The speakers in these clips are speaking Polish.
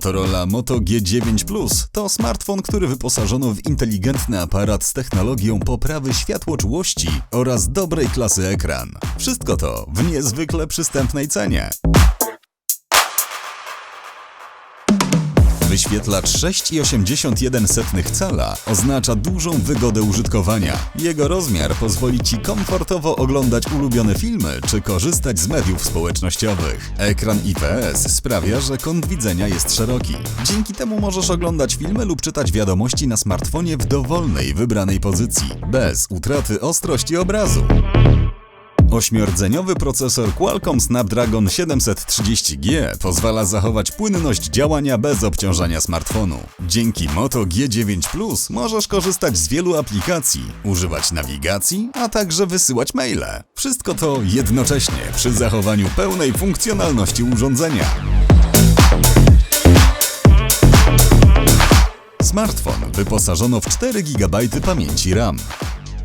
Motorola Moto G9 Plus to smartfon, który wyposażono w inteligentny aparat z technologią poprawy światłoczułości oraz dobrej klasy ekran. Wszystko to w niezwykle przystępnej cenie. Wyświetlacz 6,81 cala oznacza dużą wygodę użytkowania. Jego rozmiar pozwoli Ci komfortowo oglądać ulubione filmy czy korzystać z mediów społecznościowych. Ekran IPS sprawia, że kąt widzenia jest szeroki. Dzięki temu możesz oglądać filmy lub czytać wiadomości na smartfonie w dowolnej wybranej pozycji, bez utraty ostrości obrazu. Ośmiordzeniowy procesor Qualcomm Snapdragon 730G pozwala zachować płynność działania bez obciążania smartfonu. Dzięki Moto G9 Plus możesz korzystać z wielu aplikacji, używać nawigacji, a także wysyłać maile. Wszystko to jednocześnie przy zachowaniu pełnej funkcjonalności urządzenia. Smartfon wyposażono w 4 GB pamięci RAM.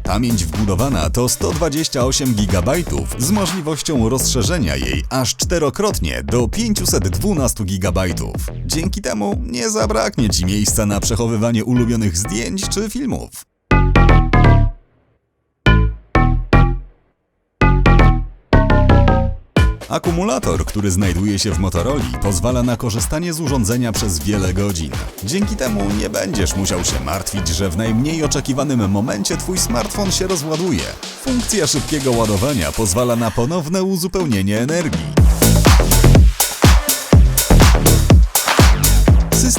Pamięć wbudowana to 128 GB z możliwością rozszerzenia jej aż czterokrotnie do 512 GB. Dzięki temu nie zabraknie Ci miejsca na przechowywanie ulubionych zdjęć czy filmów. Akumulator, który znajduje się w Motorola, pozwala na korzystanie z urządzenia przez wiele godzin. Dzięki temu nie będziesz musiał się martwić, że w najmniej oczekiwanym momencie Twój smartfon się rozładuje. Funkcja szybkiego ładowania pozwala na ponowne uzupełnienie energii.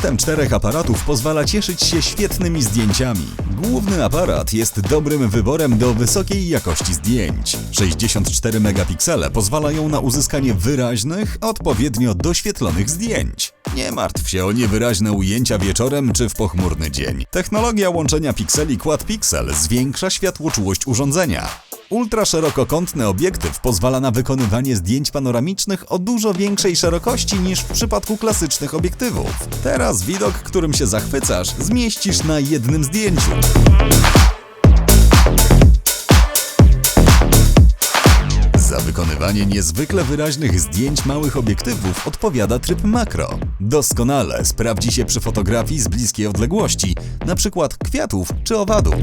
System czterech aparatów pozwala cieszyć się świetnymi zdjęciami. Główny aparat jest dobrym wyborem do wysokiej jakości zdjęć. 64 megapiksele pozwalają na uzyskanie wyraźnych, odpowiednio doświetlonych zdjęć. Nie martw się o niewyraźne ujęcia wieczorem czy w pochmurny dzień. Technologia łączenia pikseli Quad Pixel zwiększa światłoczułość urządzenia. Ultraszerokokątny obiektyw pozwala na wykonywanie zdjęć panoramicznych o dużo większej szerokości niż w przypadku klasycznych obiektywów. Teraz widok, którym się zachwycasz, zmieścisz na jednym zdjęciu. Za wykonywanie niezwykle wyraźnych zdjęć małych obiektywów odpowiada tryb makro. Doskonale sprawdzi się przy fotografii z bliskiej odległości, np. kwiatów czy owadów.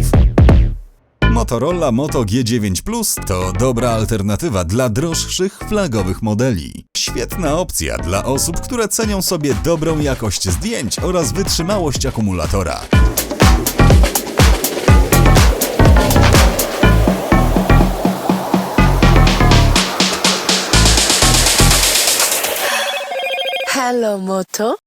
Motorola Moto G9 Plus to dobra alternatywa dla droższych flagowych modeli. Świetna opcja dla osób, które cenią sobie dobrą jakość zdjęć oraz wytrzymałość akumulatora. Halo, Moto?